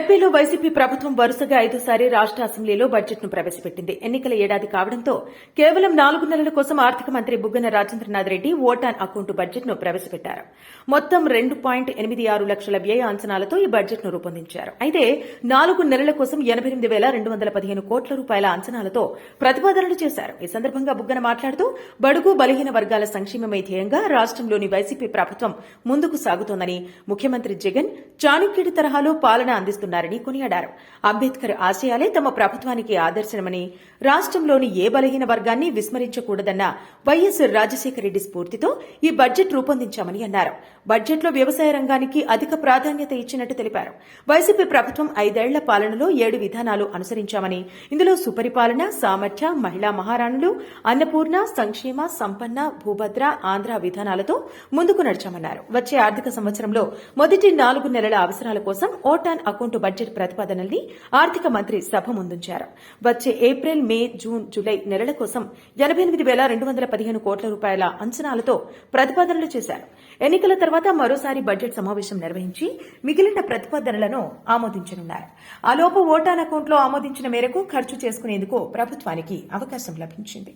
ఏపీలో వైసీపీ ప్రభుత్వం వరుసగా ఐదోసారి రాష్ట అసెంబ్లీలో బడ్జెట్ను ప్రవేశపెట్టింది. ఎన్నికల ఏడాది కావడంతో కేవలం నాలుగు నెలల కోసం ఆర్థిక మంత్రి Buggana Rajendranath Reddy vote on account బడ్జెట్ను ప్రవేశపెట్టారు. మొత్తం రెండు పాయింట్ ఎనిమిది ఆరు లక్షల వ్యయ అంచనాలతో ఈ బడ్జెట్ను రూపొందించారు. అయితే నాలుగు నెలల కోసం ఎనబై ఎనిమిది వేల రెండు వందల పదిహేను కోట్ల రూపాయల అంచనాలతో ప్రతిపాదనలు చేశారు. ఈ సందర్భంగా బుగ్గన మాట్లాడుతూ బడుగు బలహీన వర్గాల సంక్షేమమే ధ్యేయంగా రాష్టంలోని వైసీపీ ప్రభుత్వం ముందుకు సాగుతోందని ముఖ్యమంత్రి జగన్ చాణక్యుడి తరహాలో పాలన చేస్తున్నారని కొనియాడారు. అంబేద్కర్ ఆశయాలే తమ ప్రభుత్వానికి ఆదర్శనమని రాష్టంలోని ఏ బలహీన వర్గాన్ని విస్మరించకూడదన్న వైఎస్ రాజశేఖర రెడ్డి స్ఫూర్తితో ఈ బడ్జెట్ రూపొందించామని అన్నారు. బడ్జెట్లో వ్యవసాయ రంగానికి అధిక ప్రాధాన్యత ఇచ్చినట్టు తెలిపారు. వైసీపీ ప్రభుత్వం ఐదేళ్ళ పాలనలో ఏడు విధానాలు అనుసరించామని ఇందులో సుపరిపాలన సామర్థ్య మహిళా మహారాణులు అన్నపూర్ణ సంక్షేమ సంపన్న భూభద్ర ఆంధ్ర విధానాలతో ముందుకు నడిచామన్నారు. వచ్చే ఆర్థిక సంవత్సరంలో మొదటి నాలుగు నెలల అవసరాల కోసం ఓటాన్ అకౌంట్ బడ్జెట్ ప్రతిపాదనల్ని ఆర్థిక మంత్రి సభ ముందుంచారు. వచ్చే ఏప్రిల్ మే జూన్ జూలై నెలల కోసం ఎనబై ఎనిమిది వేల రెండు వందల పదిహేను కోట్ల రూపాయల అంచనాలతో ప్రతిపాదనలు చేశారు. ఎన్నికల తర్వాత మరోసారి బడ్జెట్ సమావేశం నిర్వహించి మిగిలిన ప్రతిపాదనలను ఆమోదించనున్నారు. ఆలోపు ఓటాన్ అకౌంట్లో ఆమోదించిన మేరకు ఖర్చు చేసుకునేందుకు ప్రభుత్వానికి అవకాశం లభించింది.